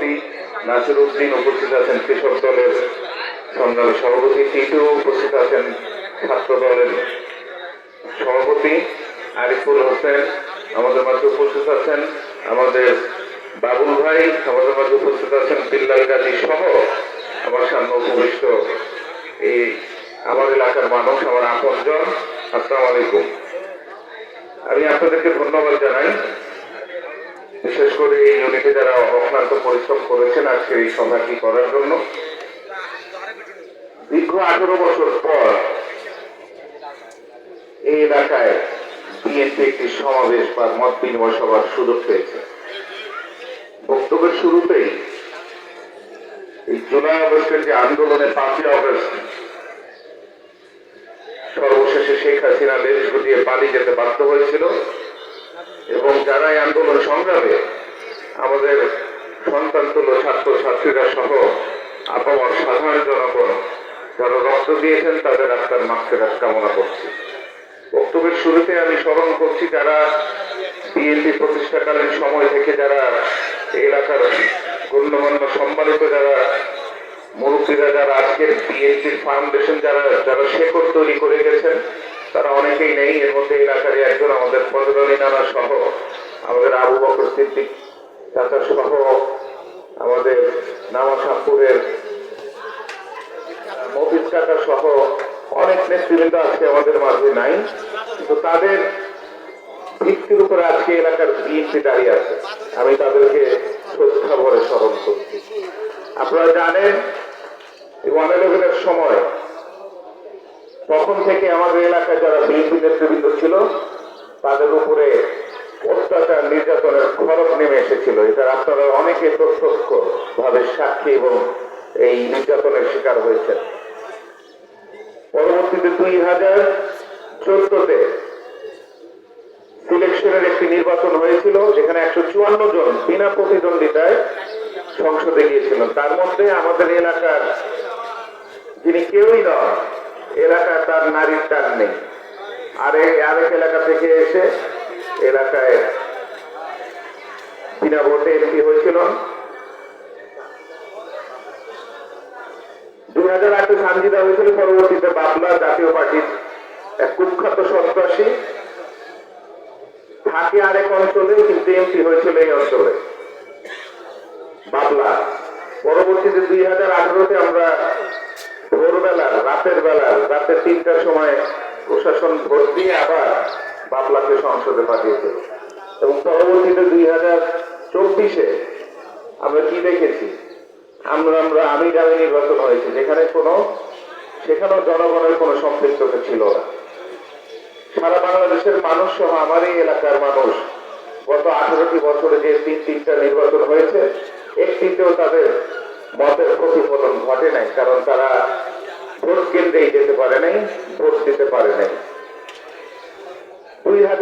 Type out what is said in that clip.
সভাপতি নাসির উদ্দিন উপস্থিত আছেন কৃষক দলের সংগ্রামী সভাপতি, টিটু উপস্থিত আছেন ছাত্র দলের সভাপতি, আরিফুল হোসেন আমাদের মাঝে উপস্থিত আছেন, আমাদের বাবুল ভাই আমাদের মাঝে উপস্থিত আছেন, বিল্লাল গাজী সহ আমার সামনে উপবিষ্ট এই আমার এলাকার মানুষ, আমার আপনজন। আসসালামু আলাইকুম। আমি আপনাদেরকে ধন্যবাদ জানাই বিশেষ করে এই ইউনিটে যারা অক্লান্ত পরিশ্রম করেছেন আজকে এই সভাটি করার জন্য? দীর্ঘ আঠারো বছর পর এই এলাকায় বিএনপি একটি সমাবেশ বা মত বিনিময় সভার সুযোগ পেয়েছে। বক্তব্যের শুরুতেই এই জুলাই আগস্টের যে আন্দোলনে পাঁচই আগস্ট সর্বশেষে শেখ হাসিনা দেশ গুটিয়ে পালিয়ে যেতে বাধ্য হয়েছিল এবং যারা আন্দোলন সংগ্রামে আমাদের সন্তান তুল্য ছাত্র ছাত্রীরা সহ আপামর সাধারণ জনগণ যারা রক্ত দিয়েছেন, তাদের আত্মার মাক্ষেরাত কামনা করছি। বক্তব্যের শুরুতে আমি স্মরণ করছি, যারা বিএনপি প্রতিষ্ঠাকালীন সময় থেকে যারা এলাকার গণ্যমান্য সম্মানিত যারা মুরব্বীরা, যারা আজকের বিএনপির ফাউন্ডেশন যারা যারা শেকড় তৈরি করে গেছেন তারা অনেকেই নেই, এর মধ্যে এলাকার একজন আমাদের ফজরনী নানা সহ, আমাদের আবু বকর সিদ্দিক চাচা সহ আমাদের নামাশাপুরের মফিজ কাকা সহ অনেক নেতৃবৃন্দ আজকে আমাদের মাঝে নাই। তো তাদের ভিত্তির উপরে আজকে এলাকার বিএনপি দাঁড়িয়ে আছে। আমি তাদেরকে শ্রদ্ধা ভরে স্মরণ করছি। আপনারা জানেন, এই ওয়ানালগের সময় তখন থেকে আমাদের এলাকায় যারা বিএনপি নেতৃবৃন্দ ছিল, তাদের উপরে অত্যাচার, নির্যাতনের খরচ নেমে এসেছিল। এটা আপনারা অনেকে প্রত্যক্ষ ভাবে সাক্ষী এবং এই নির্যাতনের শিকার হয়েছেন। পরবর্তীতে দুই হাজার চোদ্দতে সিলেকশনের একটি নির্বাচন হয়েছিল, যেখানে একশো চুয়ান্ন জন বিনা প্রতিদ্বন্দ্বিতায় সংসদে গিয়েছিলেন। তার মধ্যে আমাদের এলাকার যিনি কেউই নয় তার নারীর টান নেই। আর এই আরেক এলাকা থেকে এসে এলাকায় বিনা ভোটে এমপি হয়েছিল। দুই হাজার আটে সানজিদা হয়েছিল, পরবর্তীতে বাবলা জাতীয় পার্টির এক কুখ্যাত সন্ত্রাসী। থাকে আরেক অঞ্চলে, কিন্তু এমপি হয়েছিল এই অঞ্চলে। বাবলা। পরবর্তীতে দুই হাজার আঠারোতে আমরা ভোরবেলা, রাতের বেলা রাতের তিনটার সময় প্রশাসন ভোট দিয়ে আবার বাবলাকে সংসদে পাঠিয়েছে। এবং পরবর্তীতে দুই হাজার চব্বিশে আমরা কি দেখেছি? আমরা আমরা আমি গ্রামে নির্বাচন হয়েছে, যেখানে কোনো সেখানেও জনগণের কোনো সম্পৃক্ততা ছিল না। সারা বাংলাদেশের মানুষ সহ আমার এই এলাকার মানুষ গত আঠারোটি বছরে যে তিন, তিনটা নির্বাচন হয়েছে, একটিতেও তাদের মতের প্রতিফলন ঘটে নাই, কারণ তারা কেন্দ্রেই যেতে পারে নাই ভোট দিতে পারে নাই দুই হাজার